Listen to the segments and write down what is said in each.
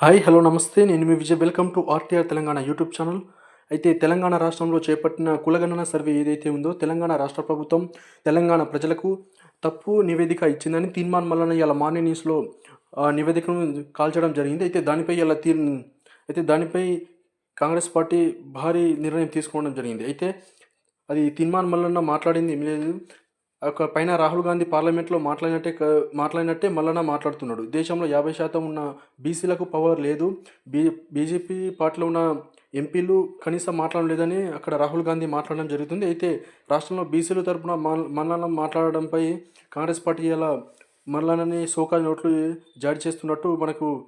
Hi hello నమస్తే. నేను మీ Vijay. Welcome to RTR Telangana YouTube channel. అయితే తెలంగాణ రాష్ట్రంలో చేపట్టిన కులగణన సర్వే ఏదైతే ఉందో తెలంగాణ రాష్ట్ర ప్రభుత్వం తెలంగాణ ప్రజలకు తప్పు నివేదిక ఇచ్చిందని తీర్మాన్ మల్లన్న ఇలా మార్నింగ్ న్యూస్లో నివేదికను కాల్చడం జరిగింది. అయితే దానిపై ఇలా తీర్ అయితే దానిపై కాంగ్రెస్ పార్టీ భారీ నిర్ణయం తీసుకోవడం జరిగింది. అయితే అది తీర్మాన్ మల్లన్న మాట్లాడింది ఏం లేదు. ఒక పైన రాహుల్ గాంధీ పార్లమెంట్లో మాట్లాడినట్టే మాట్లాడినట్టే మల్లన్న మాట్లాడుతున్నాడు. దేశంలో యాభై శాతం ఉన్న బీసీలకు పవర్ లేదు. బీ బీజేపీ పార్టీలో ఉన్న ఎంపీలు కనీసం మాట్లాడలేదని అక్కడ రాహుల్ గాంధీ మాట్లాడడం జరుగుతుంది. అయితే రాష్ట్రంలో బీసీల తరపున మల్- మల్లన్న మాట్లాడడంపై కాంగ్రెస్ పార్టీ ఇలా మల్లన్నని సోకా నోట్లు జారీ చేస్తున్నట్టు మనకు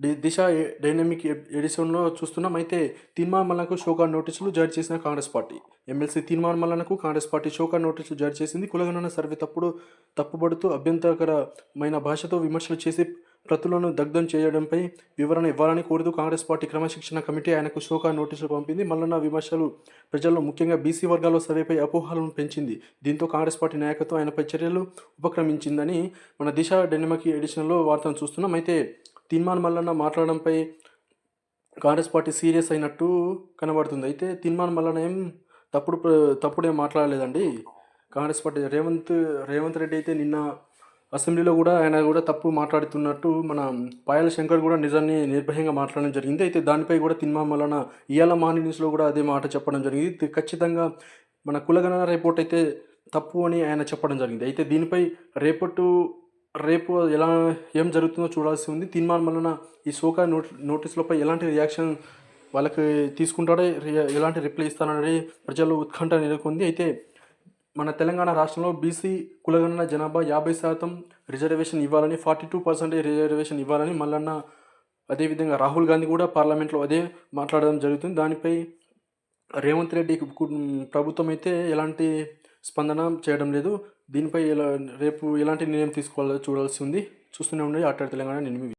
దిశ డైనమిక్ ఎడిషన్లో చూస్తున్నాం. అయితే తీర్మాన్ మల్లకు షోకా నోటీసులు జారీ చేసిన కాంగ్రెస్ పార్టీ. ఎమ్మెల్సీ తీర్మాన్ మల్లనకు కాంగ్రెస్ పార్టీ షోకా నోటీసులు జారీ చేసింది. కులగణన సర్వే తప్పుడు తప్పుబడుతూ అభ్యంతరకరమైన భాషతో విమర్శలు చేసి ప్రతులను దగ్ధం చేయడంపై వివరణ ఇవ్వాలని కోరుతూ కాంగ్రెస్ పార్టీ క్రమశిక్షణ కమిటీ ఆయనకు శోకా నోటీసులు పంపింది. మల్లన్న విమర్శలు ప్రజల్లో ముఖ్యంగా బీసీ వర్గాల్లో సర్వేపై అపోహలను పెంచింది. దీంతో కాంగ్రెస్ పార్టీ నాయకత్వం ఆయనపై చర్యలు ఉపక్రమించిందని మన దిశ డైనమిక్ ఎడిషన్లో వార్తను చూస్తున్నాం. అయితే తిన్మాన్ మల్లన్న మాట్లాడడంపై కాంగ్రెస్ పార్టీ సీరియస్ అయినట్టు కనబడుతుంది. అయితే తిన్మాన్ మల్లన్న ఏం తప్పుడు ప్ర- తప్పుడేం మాట్లాడలేదండి? కాంగ్రెస్ పార్టీ రేవంత్ రేవంత్ రెడ్డి అయితే నిన్న అసెంబ్లీలో కూడా ఆయన కూడా తప్పు మాట్లాడుతున్నట్టు మన పాయల శంకర్ కూడా నిజాన్ని నిర్భయంగా మాట్లాడడం జరిగింది. అయితే దానిపై కూడా తిన్మాన్ మల్లన ఇవాళ మార్నింగ్ న్యూస్లో కూడా అదే మాట చెప్పడం జరిగింది. ఖచ్చితంగా మన కులగణన రిపోర్ట్ అయితే తప్పు అని ఆయన చెప్పడం జరిగింది. అయితే దీనిపై రేపటి రేపు ఎలా ఏం జరుగుతుందో చూడాల్సి ఉంది. తీర్మాన్ వలన ఈ సోకా నోట్ నోటీసులపై ఎలాంటి రియాక్షన్ వాళ్ళకి తీసుకుంటాడే ఎలాంటి రిప్లై ఇస్తానని ప్రజలు ఉత్కంఠ నెలకొంది. అయితే మన తెలంగాణ రాష్ట్రంలో బీసీ కులగణన జనాభా యాభై శాతం రిజర్వేషన్ ఇవ్వాలని ఫార్టీ టూ పర్సెంటేజ్ రిజర్వేషన్ ఇవ్వాలని మల్లన్న అదేవిధంగా రాహుల్ గాంధీ కూడా పార్లమెంట్లో అదే మాట్లాడడం జరుగుతుంది. దానిపై రేవంత్ రెడ్డి ప్రభుత్వం అయితే ఎలాంటి స్పందన చేయడం లేదు. దీనిపై ఎలా రేపు ఎలాంటి నిర్ణయం తీసుకోవాలో చూడాల్సి ఉంది. చూస్తూనే ఉండి ఆటాడు తెలంగాణ నేను